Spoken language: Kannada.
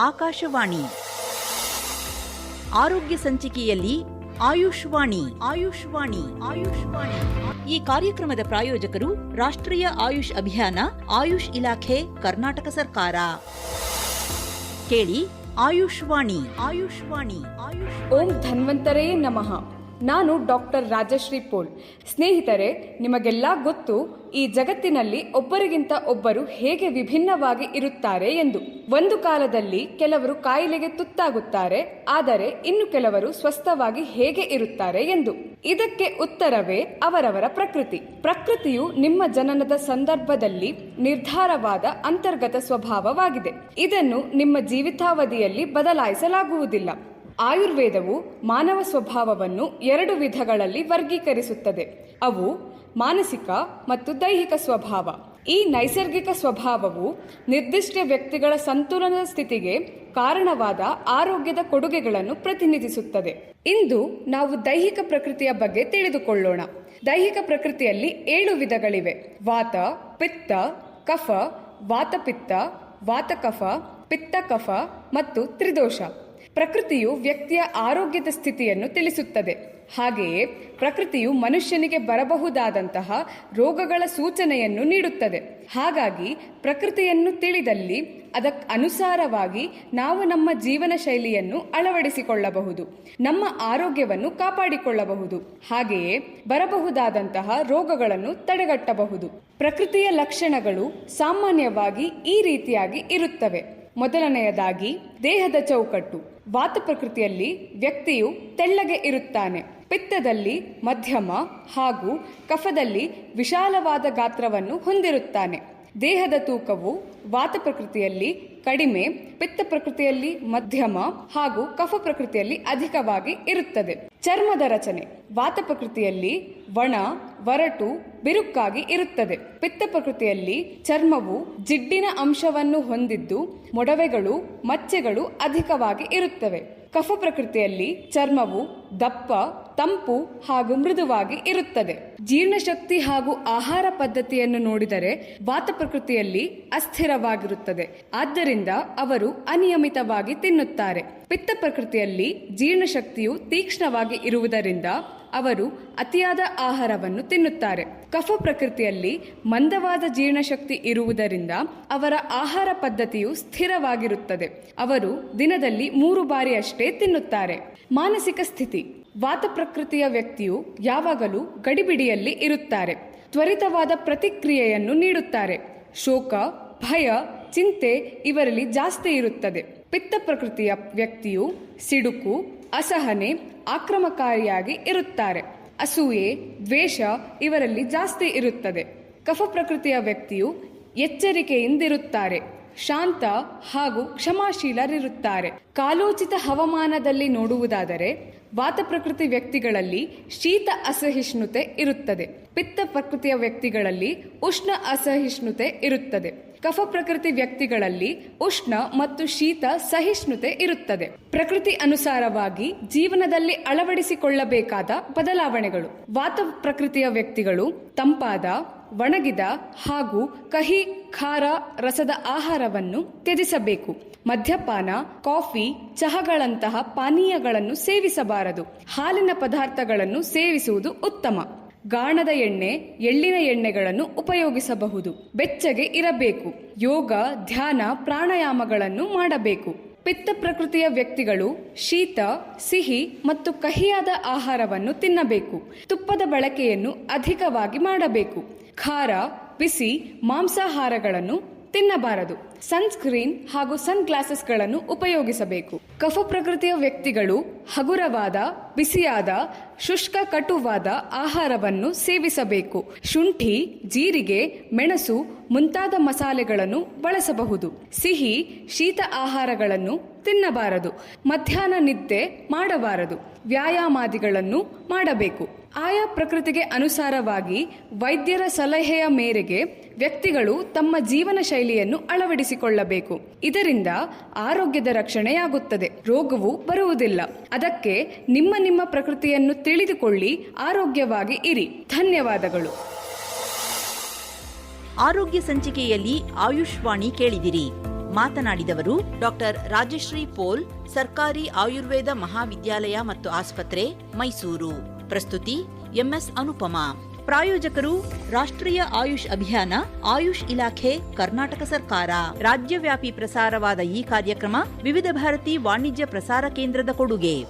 ಆಕಾಶವಾಣಿ. ಆರೋಗ್ಯ ಸಂಚಿಕೆಯಲ್ಲಿ ಆಯುಷ್ವಾಣಿ ಆಯುಷ್ವಾಣಿ ಆಯುಷ್ವಾಣಿ. ಈ ಕಾರ್ಯಕ್ರಮದ ಪ್ರಾಯೋಜಕರು ರಾಷ್ಟ್ರೀಯ ಆಯುಷ್ ಅಭಿಯಾನ, ಆಯುಷ್ ಇಲಾಖೆ, ಕರ್ನಾಟಕ ಸರ್ಕಾರ. ಕೇಳಿ ಆಯುಷ್ವಾಣಿ ಆಯುಷ್ವಾಣಿ ಆಯುಷ್ ಓಂ ಧನ್ವಂತರೇ ನಮಃ. ನಾನು ಡಾಕ್ಟರ್ ರಾಜಶ್ರೀ ಪೋಲ್. ಸ್ನೇಹಿತರೆ, ನಿಮಗೆಲ್ಲ ಗೊತ್ತು, ಈ ಜಗತ್ತಿನಲ್ಲಿ ಒಬ್ಬರಿಗಿಂತ ಒಬ್ಬರು ಹೇಗೆ ವಿಭಿನ್ನವಾಗಿ ಇರುತ್ತಾರೆ ಎಂದು. ಒಂದು ಕಾಲದಲ್ಲಿ ಕೆಲವರು ಕಾಯಿಲೆಗೆ ತುತ್ತಾಗುತ್ತಾರೆ, ಆದರೆ ಇನ್ನು ಕೆಲವರು ಸ್ವಸ್ಥವಾಗಿ ಹೇಗೆ ಇರುತ್ತಾರೆ ಎಂದು. ಇದಕ್ಕೆ ಉತ್ತರವೇ ಅವರವರ ಪ್ರಕೃತಿ. ಪ್ರಕೃತಿಯು ನಿಮ್ಮ ಜನನದ ಸಂದರ್ಭದಲ್ಲಿ ನಿರ್ಧಾರವಾದ ಅಂತರ್ಗತ ಸ್ವಭಾವವಾಗಿದೆ. ಇದನ್ನು ನಿಮ್ಮ ಜೀವಿತಾವಧಿಯಲ್ಲಿ ಬದಲಾಯಿಸಲಾಗುವುದಿಲ್ಲ. ಆಯುರ್ವೇದವು ಮಾನವ ಸ್ವಭಾವವನ್ನು ಎರಡು ವಿಧಗಳಲ್ಲಿ ವರ್ಗೀಕರಿಸುತ್ತದೆ. ಅವು ಮಾನಸಿಕ ಮತ್ತು ದೈಹಿಕ ಸ್ವಭಾವ. ಈ ನೈಸರ್ಗಿಕ ಸ್ವಭಾವವು ನಿರ್ದಿಷ್ಟ ವ್ಯಕ್ತಿಗಳ ಸಂತುಲನ ಸ್ಥಿತಿಗೆ ಕಾರಣವಾದ ಆರೋಗ್ಯದ ಕೊಡುಗೆಗಳನ್ನು ಪ್ರತಿನಿಧಿಸುತ್ತದೆ. ಇಂದು ನಾವು ದೈಹಿಕ ಪ್ರಕೃತಿಯ ಬಗ್ಗೆ ತಿಳಿದುಕೊಳ್ಳೋಣ. ದೈಹಿಕ ಪ್ರಕೃತಿಯಲ್ಲಿ ಏಳು ವಿಧಗಳಿವೆ. ವಾತ, ಪಿತ್ತ, ಕಫ, ವಾತಪಿತ್ತ, ವಾತಕಫ, ಪಿತ್ತಕಫ ಮತ್ತು ತ್ರಿದೋಷ. ಪ್ರಕೃತಿಯು ವ್ಯಕ್ತಿಯ ಆರೋಗ್ಯದ ಸ್ಥಿತಿಯನ್ನು ತಿಳಿಸುತ್ತದೆ. ಹಾಗೆಯೇ ಪ್ರಕೃತಿಯು ಮನುಷ್ಯನಿಗೆ ಬರಬಹುದಾದಂತಹ ರೋಗಗಳ ಸೂಚನೆಯನ್ನು ನೀಡುತ್ತದೆ. ಹಾಗಾಗಿ ಪ್ರಕೃತಿಯನ್ನು ತಿಳಿದಲ್ಲಿ ಅದಕ್ಕೆ ಅನುಸಾರವಾಗಿ ನಾವು ನಮ್ಮ ಜೀವನ ಶೈಲಿಯನ್ನು ಅಳವಡಿಸಿಕೊಳ್ಳಬಹುದು. ನಮ್ಮ ಆರೋಗ್ಯವನ್ನು ಕಾಪಾಡಿಕೊಳ್ಳಬಹುದು. ಹಾಗೆಯೇ ಬರಬಹುದಾದಂತಹ ರೋಗಗಳನ್ನು ತಡೆಗಟ್ಟಬಹುದು. ಪ್ರಕೃತಿಯ ಲಕ್ಷಣಗಳು ಸಾಮಾನ್ಯವಾಗಿ ಈ ರೀತಿಯಾಗಿ ಇರುತ್ತವೆ. ಮೊದಲನೆಯದಾಗಿ ದೇಹದ ಚೌಕಟ್ಟು. ವಾತ ಪ್ರಕೃತಿಯಲ್ಲಿ ವ್ಯಕ್ತಿಯು ತೆಳ್ಳಗೆ ಇರುತ್ತಾನೆ. ಪಿತ್ತದಲ್ಲಿ ಮಧ್ಯಮ ಹಾಗೂ ಕಫದಲ್ಲಿ ವಿಶಾಲವಾದ ಗಾತ್ರವನ್ನು ಹೊಂದಿರುತ್ತಾನೆ. ದೇಹದ ತೂಕವು ವಾತ ಪ್ರಕೃತಿಯಲ್ಲಿ ಕಡಿಮೆ, ಪಿತ್ತ ಪ್ರಕೃತಿಯಲ್ಲಿ ಮಧ್ಯಮ ಹಾಗೂ ಕಫ ಪ್ರಕೃತಿಯಲ್ಲಿ ಅಧಿಕವಾಗಿ ಇರುತ್ತದೆ. ಚರ್ಮದ ರಚನೆ ವಾತ ಪ್ರಕೃತಿಯಲ್ಲಿ ಒಣ ವರಟು ಬಿರುಕ್ಕಾಗಿ ಇರುತ್ತದೆ. ಪಿತ್ತ ಪ್ರಕೃತಿಯಲ್ಲಿ ಚರ್ಮವು ಜಿಡ್ಡಿನ ಅಂಶವನ್ನು ಹೊಂದಿದ್ದು ಮೊಡವೆಗಳು, ಮಚ್ಚೆಗಳು ಅಧಿಕವಾಗಿ ಇರುತ್ತವೆ. ಕಫ ಪ್ರಕೃತಿಯಲ್ಲಿ ಚರ್ಮವು ದಪ್ಪ ತಂಪು ಹಾಗೂ ಮೃದುವಾಗಿ ಇರುತ್ತದೆ. ಜೀರ್ಣಶಕ್ತಿ ಹಾಗೂ ಆಹಾರ ಪದ್ಧತಿಯನ್ನು ನೋಡಿದರೆ ವಾತ ಪ್ರಕೃತಿಯಲ್ಲಿ ಅಸ್ಥಿರವಾಗಿರುತ್ತದೆ. ಆದ್ದರಿಂದ ಅವರು ಅನಿಯಮಿತವಾಗಿ ತಿನ್ನುತ್ತಾರೆ. ಪಿತ್ತ ಪ್ರಕೃತಿಯಲ್ಲಿ ಜೀರ್ಣಶಕ್ತಿಯು ತೀಕ್ಷ್ಣವಾಗಿ ಇರುವುದರಿಂದ ಅವರು ಅತಿಯಾದ ಆಹಾರವನ್ನು ತಿನ್ನುತ್ತಾರೆ. ಕಫ ಪ್ರಕೃತಿಯಲ್ಲಿ ಮಂದವಾದ ಜೀರ್ಣಶಕ್ತಿ ಇರುವುದರಿಂದ ಅವರ ಆಹಾರ ಪದ್ಧತಿಯು ಸ್ಥಿರವಾಗಿರುತ್ತದೆ. ಅವರು ದಿನದಲ್ಲಿ ಮೂರು ಬಾರಿಯಷ್ಟೇ ತಿನ್ನುತ್ತಾರೆ. ಮಾನಸಿಕ ಸ್ಥಿತಿ. ವಾತ ಪ್ರಕೃತಿಯ ವ್ಯಕ್ತಿಯು ಯಾವಾಗಲೂ ಗಡಿಬಿಡಿಯಲ್ಲಿ ಇರುತ್ತಾರೆ. ತ್ವರಿತವಾದ ಪ್ರತಿಕ್ರಿಯೆಯನ್ನು ನೀಡುತ್ತಾರೆ. ಶೋಕ, ಭಯ, ಚಿಂತೆ ಇವರಲ್ಲಿ ಜಾಸ್ತಿ ಇರುತ್ತದೆ. ಪಿತ್ತ ಪ್ರಕೃತಿಯ ವ್ಯಕ್ತಿಯು ಸಿಡುಕು, ಅಸಹನೆ, ಆಕ್ರಮಕಾರಿಯಾಗಿ ಇರುತ್ತಾರೆ. ಅಸೂಯೆ, ದ್ವೇಷ ಇವರಲ್ಲಿ ಜಾಸ್ತಿ ಇರುತ್ತದೆ. ಕಫ ಪ್ರಕೃತಿಯ ವ್ಯಕ್ತಿಯು ಎಚ್ಚರಿಕೆಯಿಂದಿರುತ್ತಾರೆ. ಶಾಂತ ಹಾಗೂ ಕ್ಷಮಾಶೀಲರಿರುತ್ತಾರೆ. ಕಾಲೋಚಿತ ಹವಾಮಾನದಲ್ಲಿ ನೋಡುವುದಾದರೆ, ವಾತ ಪ್ರಕೃತಿ ವ್ಯಕ್ತಿಗಳಲ್ಲಿ ಶೀತ ಅಸಹಿಷ್ಣುತೆ ಇರುತ್ತದೆ. ಪಿತ್ತ ಪ್ರಕೃತಿಯ ವ್ಯಕ್ತಿಗಳಲ್ಲಿ ಉಷ್ಣ ಅಸಹಿಷ್ಣುತೆ ಇರುತ್ತದೆ. ಕಫ ಪ್ರಕೃತಿ ವ್ಯಕ್ತಿಗಳಲ್ಲಿ ಉಷ್ಣ ಮತ್ತು ಶೀತ ಸಹಿಷ್ಣುತೆ ಇರುತ್ತದೆ. ಪ್ರಕೃತಿ ಅನುಸಾರವಾಗಿ ಜೀವನದಲ್ಲಿ ಅಳವಡಿಸಿಕೊಳ್ಳಬೇಕಾದ ಬದಲಾವಣೆಗಳು. ವಾತ ಪ್ರಕೃತಿಯ ವ್ಯಕ್ತಿಗಳು ತಂಪಾದ ಒಣಗಿದ ಹಾಗೂ ಕಹಿ ಖಾರ ರಸದ ಆಹಾರವನ್ನು ತ್ಯಜಿಸಬೇಕು. ಮದ್ಯಪಾನ, ಕಾಫಿ, ಚಹಗಳಂತಹ ಪಾನೀಯಗಳನ್ನು ಸೇವಿಸಬಾರದು. ಹಾಲಿನ ಪದಾರ್ಥಗಳನ್ನು ಸೇವಿಸುವುದು ಉತ್ತಮ. ಗಾಣದ ಎಣ್ಣೆ, ಎಳ್ಳಿನ ಎಣ್ಣೆಗಳನ್ನು ಉಪಯೋಗಿಸಬಹುದು. ಬೆಚ್ಚಗೆ ಇರಬೇಕು. ಯೋಗ, ಧ್ಯಾನ, ಪ್ರಾಣಾಯಾಮಗಳನ್ನು ಮಾಡಬೇಕು. ಪಿತ್ತ ಪ್ರಕೃತಿಯ ವ್ಯಕ್ತಿಗಳು ಶೀತ, ಸಿಹಿ ಮತ್ತು ಕಹಿಯಾದ ಆಹಾರವನ್ನು ತಿನ್ನಬೇಕು. ತುಪ್ಪದ ಬಳಕೆಯನ್ನು ಅಧಿಕವಾಗಿ ಮಾಡಬೇಕು. ಖಾರ, ಬಿಸಿ ಮಾಂಸಾಹಾರಗಳನ್ನು ತಿನ್ನಬಾರದು. ಸನ್ಸ್ಕ್ರೀನ್ ಹಾಗೂ ಸನ್ ಗ್ಲಾಸಸ್ಗಳನ್ನು ಉಪಯೋಗಿಸಬೇಕು. ಕಫ ಪ್ರಕೃತಿಯ ವ್ಯಕ್ತಿಗಳು ಹಗುರವಾದ, ಬಿಸಿಯಾದ, ಶುಷ್ಕ ಕಟುವಾದ ಆಹಾರವನ್ನು ಸೇವಿಸಬೇಕು. ಶುಂಠಿ, ಜೀರಿಗೆ, ಮೆಣಸು ಮುಂತಾದ ಮಸಾಲೆಗಳನ್ನು ಬಳಸಬಹುದು. ಸಿಹಿ, ಶೀತ ಆಹಾರಗಳನ್ನು ತಿನ್ನಬಾರದು. ಮಧ್ಯಾಹ್ನ ನಿದ್ದೆ ಮಾಡಬಾರದು. ವ್ಯಾಯಾಮಾದಿಗಳನ್ನು ಮಾಡಬೇಕು. ಆಯಾ ಪ್ರಕೃತಿಗೆ ಅನುಸಾರವಾಗಿ ವೈದ್ಯರ ಸಲಹೆಯ ಮೇರೆಗೆ ವ್ಯಕ್ತಿಗಳು ತಮ್ಮ ಜೀವನ ಶೈಲಿಯನ್ನು ಅಳವಡಿಸಿಕೊಳ್ಳಬೇಕು. ಇದರಿಂದ ಆರೋಗ್ಯದ ರಕ್ಷಣೆಯಾಗುತ್ತದೆ. ರೋಗವು ಬರುವುದಿಲ್ಲ. ಅದಕ್ಕೆ ನಿಮ್ಮ ನಿಮ್ಮ ಪ್ರಕೃತಿಯನ್ನು ತಿಳಿದುಕೊಳ್ಳಿ. ಆರೋಗ್ಯವಾಗಿ ಇರಿ. ಧನ್ಯವಾದಗಳು. ಆರೋಗ್ಯ ಸಂಚಿಕೆಯಲ್ಲಿ ಆಯುಷ್ವಾಣಿ ಕೇಳಿದಿರಿ. ಮಾತನಾಡಿದವರು ಡಾಕ್ಟರ್ ರಾಜಶ್ರೀ ಪೋಲ್, ಸರ್ಕಾರಿ ಆಯುರ್ವೇದ ಮಹಾವಿದ್ಯಾಲಯ ಮತ್ತು ಆಸ್ಪತ್ರೆ, ಮೈಸೂರು. ಪ್ರಸ್ತುತಿ ಎಂಎಸ್ ಅನುಪಮಾ. ಪ್ರಾಯೋಜಕರು ರಾಷ್ಟ್ರೀಯ ಆಯುಷ್ ಅಭಿಯಾನ, ಆಯುಷ್ ಇಲಾಖೆ, ಕರ್ನಾಟಕ ಸರ್ಕಾರ. ರಾಜ್ಯವ್ಯಾಪಿ ಪ್ರಸಾರವಾದ ಈ ಕಾರ್ಯಕ್ರಮ ವಿವಿಧ ಭಾರತಿ ವಾಣಿಜ್ಯ ಪ್ರಸಾರ ಕೇಂದ್ರದ ಕೊಡುಗೆ.